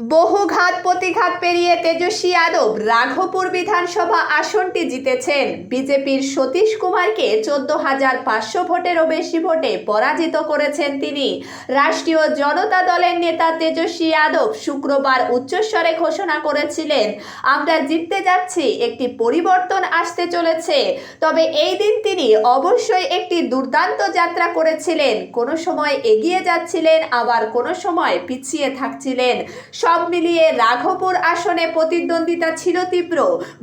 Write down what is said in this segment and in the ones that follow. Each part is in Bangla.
বহু ঘাত প্রতিঘাত পেরিয়ে তেজস্বী যাদব রাঘবপুর বিধানসভা আসনটি জিতেছেন। বিজেপির সতীশ কুমারকে চোদ্দ হাজার পাঁচশো ভোটেরও বেশি ভোটে পরাজিত করেছেন তিনি। রাষ্ট্রীয় জনতা দলের নেতা তেজস্বী যাদব শুক্রবার উচ্চস্বরে ঘোষণা করেছিলেন, আমরা জিততে যাচ্ছি, একটি পরিবর্তন আসতে চলেছে। তবে এই দিন তিনি অবশ্যই একটি দুর্দান্ত যাত্রা করেছিলেন। কোনো সময় এগিয়ে যাচ্ছিলেন, আবার কোনো সময় পিছিয়ে থাকছিলেন। সব মিলিয়ে রাঘবপুর আসনে প্রতিদ্বন্দ্বিতা ছিল তীব্র।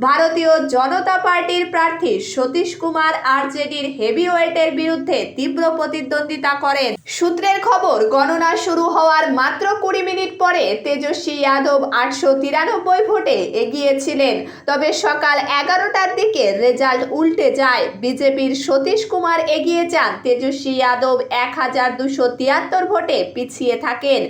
ভারতীয় জনতা পার্টির প্রার্থী সতীশ কুমার আরজেডির হেভিওয়েটের বিরুদ্ধে তীব্র প্রতিদ্বন্দ্বিতা করেন। সূত্রের খবর, গণনা শুরু হওয়ার মাত্র কুড়ি মিনিট পরে তেজস্বী যাদব আটশো তিরানব্বই ভোটে এগিয়েছিলেন। তবে সকাল এগারোটার দিকে রেজাল্ট উল্টে যায়। বিজেপির সতীশ কুমার এগিয়ে যান, তেজস্বী যাদব এক হাজার দুশো তিয়াত্তর ভোটে পিছিয়ে থাকেন।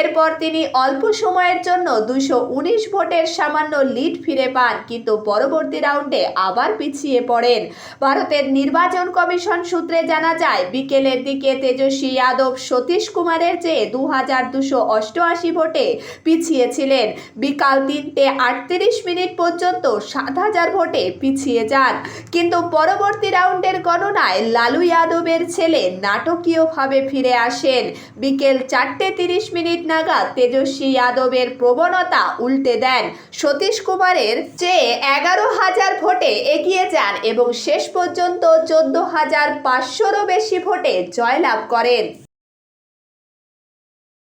এরপর তিনি অল্প সময়ের জন্য দুশো উনিশ ভোটের সামান্য লিড ফিরে পান, কিন্তু পরবর্তী রাউন্ডে আবার পিছিয়ে পড়েন। ভারতের নির্বাচন কমিশন সূত্রে জানা যায়, বিকেলের দিকে তেজস্বী যাদব সতীশ কুমারের চেয়ে দু হাজার দুশো অষ্টআশি ভোটে পিছিয়ে ছিলেন বিকাল তিনটে আটত্রিশ মিনিট পর্যন্ত সাত হাজার ভোটে পিছিয়ে যান। কিন্তু পরবর্তী রাউন্ডের গণনায় লালু যাদবের ছেলে নাটকীয়ভাবে ফিরে আসেন। বিকেল চারটে তিরিশ মিনিট নাগাদ তেজস্বী যাদবের প্রবণতা উল্টে দেন। সতীশ কুমারের চেয়ে এগারো হাজার ভোটে এগিয়ে যান এবং শেষ পর্যন্ত চোদ্দ হাজার পাঁচশোরও বেশি ভোটে জয়লাভ করেন।